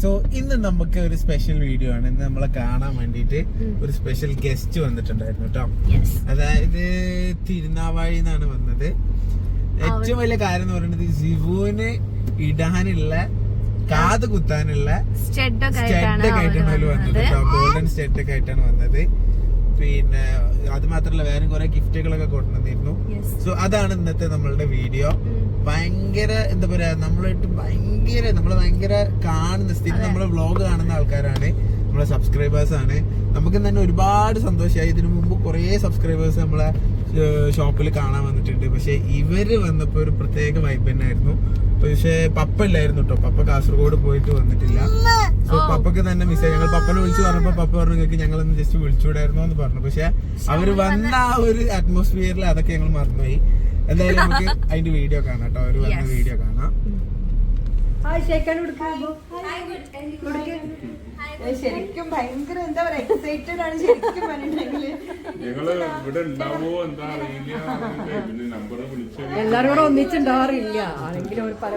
So ഇന്ന് നമുക്ക് ഒരു സ്പെഷ്യൽ വീഡിയോ ആണ്. ഇന്ന് നമ്മളെ കാണാൻ വേണ്ടിയിട്ട് ഒരു സ്പെഷ്യൽ ഗസ്റ്റ് വന്നിട്ടുണ്ടായിരുന്നു കേട്ടോ അതായത് തിരുനാവാഴി എന്നാണ് വന്നത്. ഏറ്റവും വലിയ കാര്യം എന്ന് പറയുന്നത് ജിവുവിന് ഇടാനുള്ള കാത് കുത്താനുള്ള സ്റ്റെഡൊക്കെ സ്റ്റെഡ് ആയിട്ടാണ് വന്നത് കേട്ടോ ഗോൾഡൻ സ്റ്റെഡ് ഒക്കെ ആയിട്ടാണ് വന്നത്. പിന്നെ അത് മാത്രല്ല വേറെ കുറെ ഗിഫ്റ്റുകളൊക്കെ കൊണ്ടുവന്നിരുന്നു സോ അതാണ് ഇന്നത്തെ നമ്മളുടെ വീഡിയോ ഭയങ്കര എന്താ പറയാ നമ്മളായിട്ട് ഭയങ്കര നമ്മൾ ഭയങ്കര കാണുന്ന സ്ഥിതി നമ്മളെ വ്ളോഗ് കാണുന്ന ആൾക്കാരാണ് നമ്മളെ സബ്സ്ക്രൈബേഴ്സ് ആണ്. നമുക്ക് തന്നെ ഒരുപാട് സന്തോഷമായി ഇതിനു മുമ്പ് കുറേ സബ്സ്ക്രൈബേഴ്സ് നമ്മളെ ഷോപ്പിൽ കാണാൻ വന്നിട്ടുണ്ട്. പക്ഷെ ഇവർ വന്നപ്പോ ഒരു പ്രത്യേക വൈബ് തന്നെയായിരുന്നു. പക്ഷെ പപ്പ ഇല്ലായിരുന്നു കേട്ടോ പപ്പ കാസർഗോഡ് പോയിട്ട് വന്നിട്ടില്ല. സോ പപ്പക്ക് തന്നെ മിസ്സായി ഞങ്ങൾ പപ്പനെ വിളിച്ചു പറഞ്ഞപ്പോ പപ്പ പറഞ്ഞു നിങ്ങൾക്ക് ഞങ്ങളൊന്ന് ജസ്റ്റ് വിളിച്ചുകൂടായിരുന്നോ എന്ന് പറഞ്ഞു. പക്ഷെ അവർ വന്ന ആ ഒരു അറ്റ്മോസ്ഫിയറിൽ അതൊക്കെ ഞങ്ങൾ മറന്നുപോയി. എന്തായാലും നമുക്ക് അതിന്റെ വീഡിയോ കാണാം കേട്ടോ ഒരു വന്ന Yes. വീഡിയോ കാണാം ശരിക്കും ഭയങ്കര എന്താ പറയാ എക്സൈറ്റഡ് ആണ് ശരിക്കും എല്ലാരും കൂടെ ഒന്നിച്ചുണ്ടാവാറില്ല ഒരു പല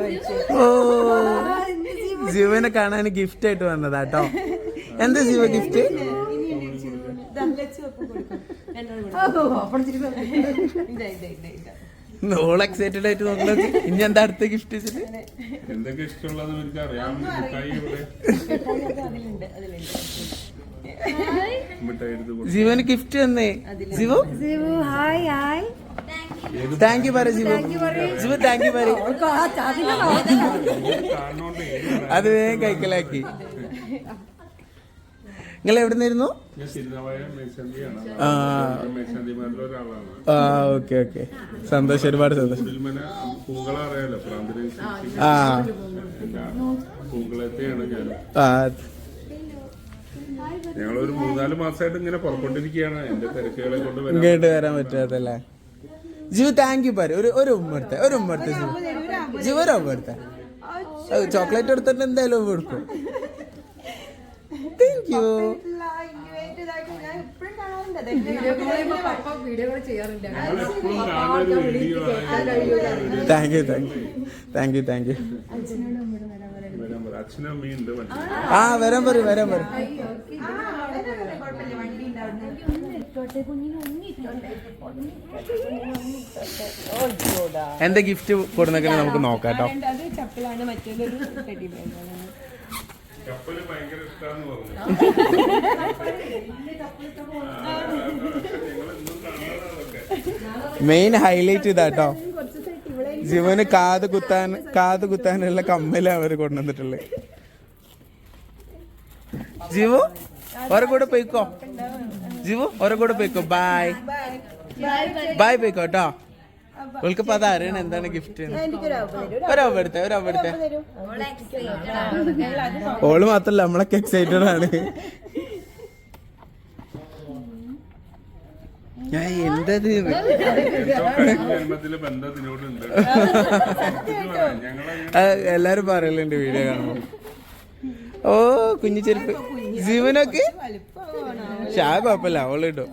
ജീവനെ കാണാൻ ഗിഫ്റ്റ് ആയിട്ട് വന്നതാ കേട്ടോ എന്താ ജീവ ഗിഫ്റ്റ് ഓൾ എക്സൈറ്റഡ് ആയിട്ട് നോക്കുന്നത് ഇനി എന്താ അടുത്ത ഗിഫ്റ്റ് വെച്ചിട്ട് എന്തൊക്കെ ഇഷ്ടമുള്ളത് എനിക്ക് അറിയാം. ജീവന് ഗിഫ്റ്റ് തന്നേ. ജീവു? Hi hi. താങ്ക് യു പറ ജീവു. ജീവു താങ്ക് യു പറ അത് വേഗം കൈക്കലാക്കി. നിങ്ങൾ എവിടെ മേശാന്തിയാണ് ആ. Okay okay. സന്തോഷം ഒരുപാട് സന്തോഷം. ആ ആ ഞങ്ങളൊരു മൂന്നാൽ മാസമായിട്ട് ഇങ്ങനെ പുറപ്പെട്ടിരിക്കുകയാണ് എന്റെ തിരക്കുകളെ കൊണ്ട് ഇങ്ങോട്ട് വരാൻ പറ്റാത്തല്ലേ? ജീവ് താങ്ക് യു പാര് ഒരു ഒരു ഉമ്മ എടുത്തേ ഒരു ഉമ്മ ജീവ ജീവ്. ജീവ് ഒരു ഉമ്മ എടുത്തേ. ചോക്ലേറ്റ് എടുത്തിട്ട് എന്തായാലും ഉമ്മ എടുക്കും. താങ്ക് യു ഞാൻ കാണാറുണ്ട്. Thank you thank you thank you thank you വണ്ടി. ആ വരാൻ പറയും വരാൻ പറയും. എന്താ ഗിഫ്റ്റ് കൊടുന്നൊക്കെ നമുക്ക് നോക്കാം കേട്ടോ. കപ്പൽ ഭയങ്കര ഇഷ്ടമാന്ന് പറഞ്ഞു മെയിൻ ഹൈലൈറ്റ് ഇതാട്ടോ ജീവന് കാത് കുത്താൻ കാത് കുത്താനുള്ള കമ്മല അവർ കൊണ്ടുവന്നിട്ടുള്ളത് ജീവു ഓരോ കൂടെ പോയിക്കോ. ജീവു ഓരോ കൂടെ പോയിക്കോ. ബായ് ബായ് പോയിക്കോ കേട്ടോ. ഓൾക്ക് ഇപ്പൊ അത് അറിയണ എന്താണ് ഗിഫ്റ്റ് ഒരവ എടുത്തേ ഒരവ എടുത്തേ ഓൾ മാത്രല്ല നമ്മളൊക്കെ എക്സൈറ്റഡ് ആണ്. ഞാൻ എന്തത്? എല്ലാരും പറയലുണ്ട് വീഡിയോ കാണുമ്പോ. ഓ കുഞ്ഞു ചെരുപ്പ്. ജീവനൊക്കെ? പക്ഷെ ആ കുഴപ്പമില്ല അവൾ ഇടും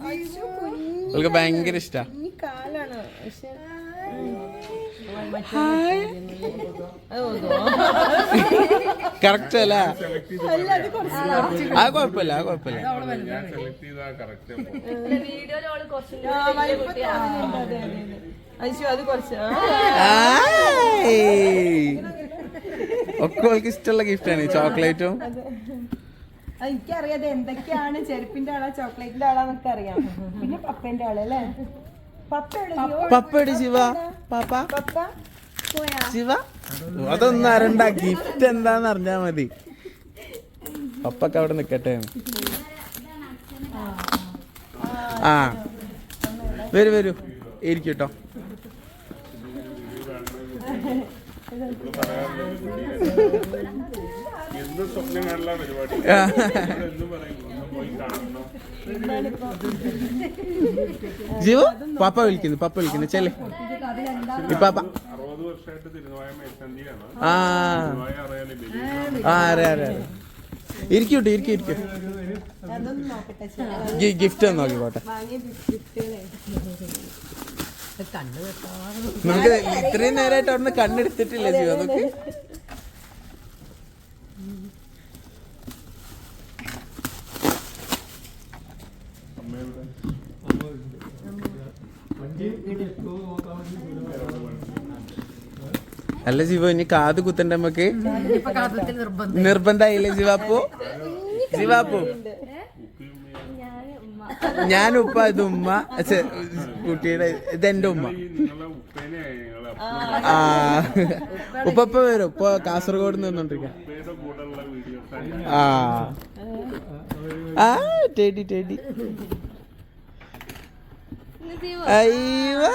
അവൾക്ക് ഭയങ്കര ഇഷ്ടാ. പക്ഷെ കറക്റ്റ് അല്ല? ആ കുഴപ്പമില്ല ആ കുഴപ്പമില്ല. ഒക്കെ അവൾക്ക് ഇഷ്ടമുള്ള ഗിഫ്റ്റാണ് ചോക്ലേറ്റും. എനിക്കറിയാതെ എന്തൊക്കെയാണ് ചെരുപ്പിന്റെ ആളാ ചോക്ലേറ്റിന്റെ ആളാന്നൊക്കെ അറിയാം. പിന്നെ പപ്പന്റെ ആളല്ലേ? പപ്പടി ശിവ. പാപ്പ? പപ്പ? ശിവ? അതൊന്നും അരണ്ട. ഗിഫ്റ്റ് എന്താന്ന് അറിഞ്ഞാ മതി. പപ്പൊക്കെ അവിടെ നിക്കട്ടെ. ആ. വരൂ വരൂ. ഇരിക്കട്ടോ. കേട്ടോ സ്വപ്നം കാണുന്ന പരിപാടി? ജീവു പപ്പ വിളിക്കുന്നു പപ്പ വിളിക്കുന്നു. ചെല്ലേ. പാപ്പ. ആ. അറിയാം. അറിയാം ഇരിക്കൂട്ടെ ഇരിക്കും ഇരിക്കും. ഗിഫ്റ്റ് ഒന്ന് നോക്കി പോട്ടെ. നമുക്ക് ഇത്രയും നേരമായിട്ട് അവിടുന്ന് കണ്ണെടുത്തിട്ടില്ല ജീവ അതൊക്കെ? അല്ല ജീവ ഇനി കാത് കുത്തണ്ട നമുക്ക് നിർബന്ധമായില്ലേ ജീവാപ്പു ശിവാപ്പു ഞാൻ ഉപ്പ ഇത് ഉമ്മ കുട്ടിയുടെ ഇത് എന്റെ ഉമ്മ. ആ. ഉപ്പ ഇപ്പൊ വരും? ഇപ്പൊ കാസർഗോഡ് നിന്നോണ്ടിരിക്ക ആ. ആ ടേടി ടേഡി. അയ്യോ.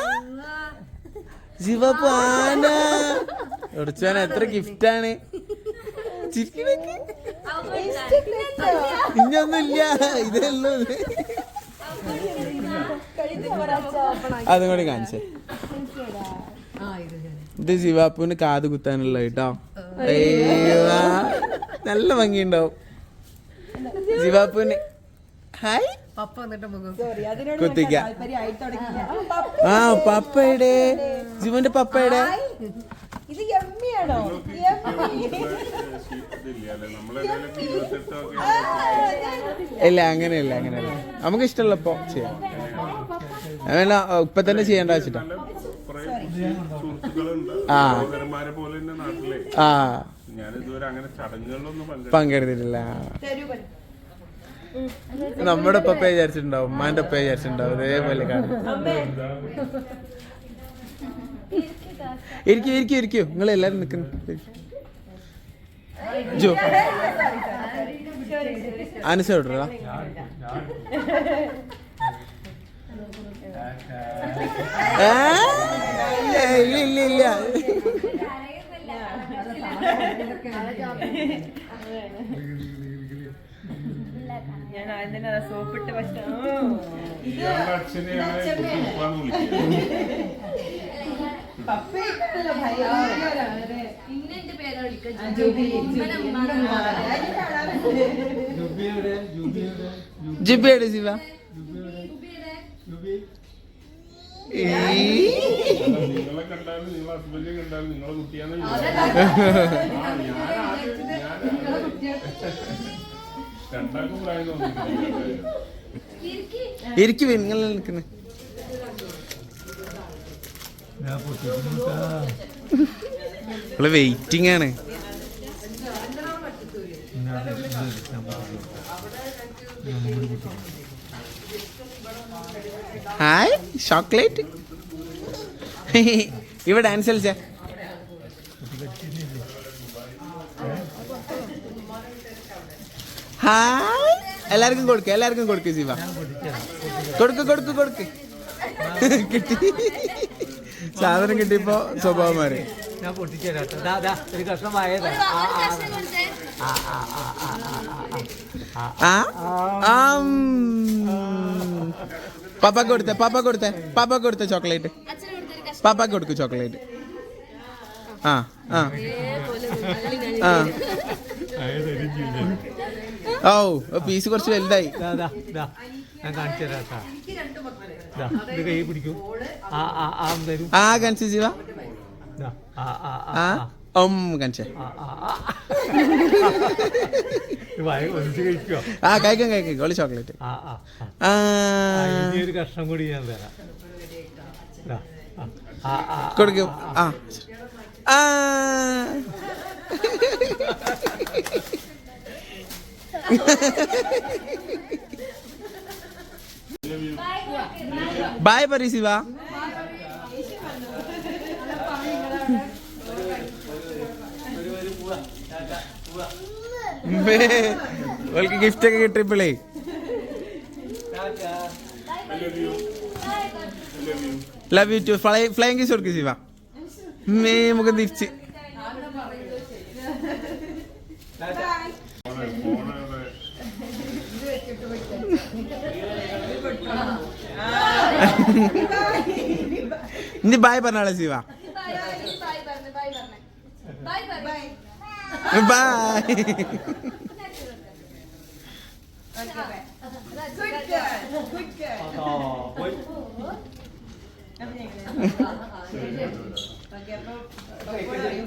ഉടച്ചാൻ എത്ര ഗിഫ്റ്റാണ്? ചിരിക്കണക്ക്. ഇനിയൊന്നുമില്ല ഇതല്ലോ. അതും കൂടി കാണിച്ചേ. ഇത് ജീവാപ്പുവിന് കാത് കുത്താനുള്ള കേട്ടോ. നല്ല ഭംഗിയുണ്ടാവും. ജീവാപ്പുവിന് ഹായ്. പപ്പ വന്നിട്ട് മുഖം കുത്തിക്ക. ആ പപ്പയുടെ? ജീവന്റെ പപ്പയുടെ ഇത് ഇല്ല അങ്ങനെയല്ല അങ്ങനെയല്ല. നമുക്ക് ഇഷ്ടമുള്ളപ്പോ ചെയ്യാം. വേണ്ട ഇപ്പൊ തന്നെ ചെയ്യേണ്ട വെച്ചിട്ടാ ആ. പോലെ തന്നെ നാട്ടിലെ ആ. ഞാൻ ഇതുവരെ അങ്ങനെ ചടങ്ങുകളിലൊന്നും പങ്കെടുത്തിട്ടില്ല. നമ്മുടെ പപ്പ വിചാരിച്ചിട്ടുണ്ടാവും ഉമ്മാന്റെ പപ്പ വിചാരിച്ചിട്ടുണ്ടാവും അതേപോലെ കാണും. ഇരിക്കും ഇരിക്കൂ ഇരിക്കൂ. നിങ്ങൾ എല്ലാരും നിക്കുന്നു ജോ അനസ വിടറാ ഇല്ല ഇല്ല ഇല്ല ഞാൻ ആദ്യം തന്നെ സോപ്പിട്ട് ജിബിയുടെ ശിവ. നിങ്ങളെ കണ്ടാലും നിങ്ങളെ ഹസ്ബൻഡിനെ കണ്ടാലും നിങ്ങളെ. ആ, ഞാൻ ഇരിക്കു നിങ്ങൾ നിൽക്കുന്നേ. വെയിറ്റിംഗ് ആണ്. ഹായ് ചോക്ലേറ്റ് ഇവിടെ ഡാൻസ് കളിച്ച. ഹായ്. എല്ലാവർക്കും കൊടുക്ക എല്ലാവർക്കും കൊടുക്ക ശിവ കൊടുക്ക് കൊടുക്ക് കൊടുക്ക്. കിട്ടി. സാധനം കിട്ടിയപ്പോ സ്വഭാവം മാറി. ഞാൻ പപ്പ ദാ ദാ ഒരു കഷ്ണം വായതാ. ആ ആം. പാപ്പ കൊടുത്തേ. പാപ്പ കൊടുത്തേ പാപ്പ കൊടുത്തേ ചോക്ലേറ്റ്. പാപ്പ കൊടുക്ക് ചോക്ലേറ്റ്. ആ ആ. ആ. ഓ പീസ് കുറച്ച് വലുതായി ഞാൻ കാണിച്ചു ഇത് കൈ പിടിക്കൂ ആ ആ ആ തരൂ ആ കണിച്ച ജീവ ആ ആ കണിച്ചേ കഴിക്കാം കഴിക്കാം ചോക്ലേറ്റ് ഒരു കഷ്ണം കൂടി ഞാൻ തരാം കൊടുക്കും ആ ആ ബായ് പറ ശിവ ഓൾക്ക് ഗിഫ്റ്റ് ഒക്കെ കിട്ടിയപ്പോഴേ love you too fly flying kiss കൊടുക്കും ശിവ മേ നമുക്ക് തിരിച്ച് ഇനി ബായ് പറഞ്ഞാളെ ശിവ. ബായ്.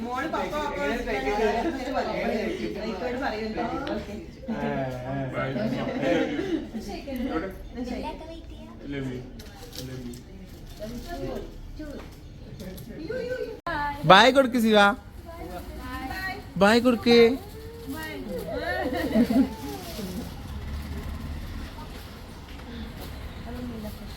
മോളെ പപ്പ പപ്പ ബായ് കൊടുക്ക് ശിവ. ബായ് കൊടുക്ക്.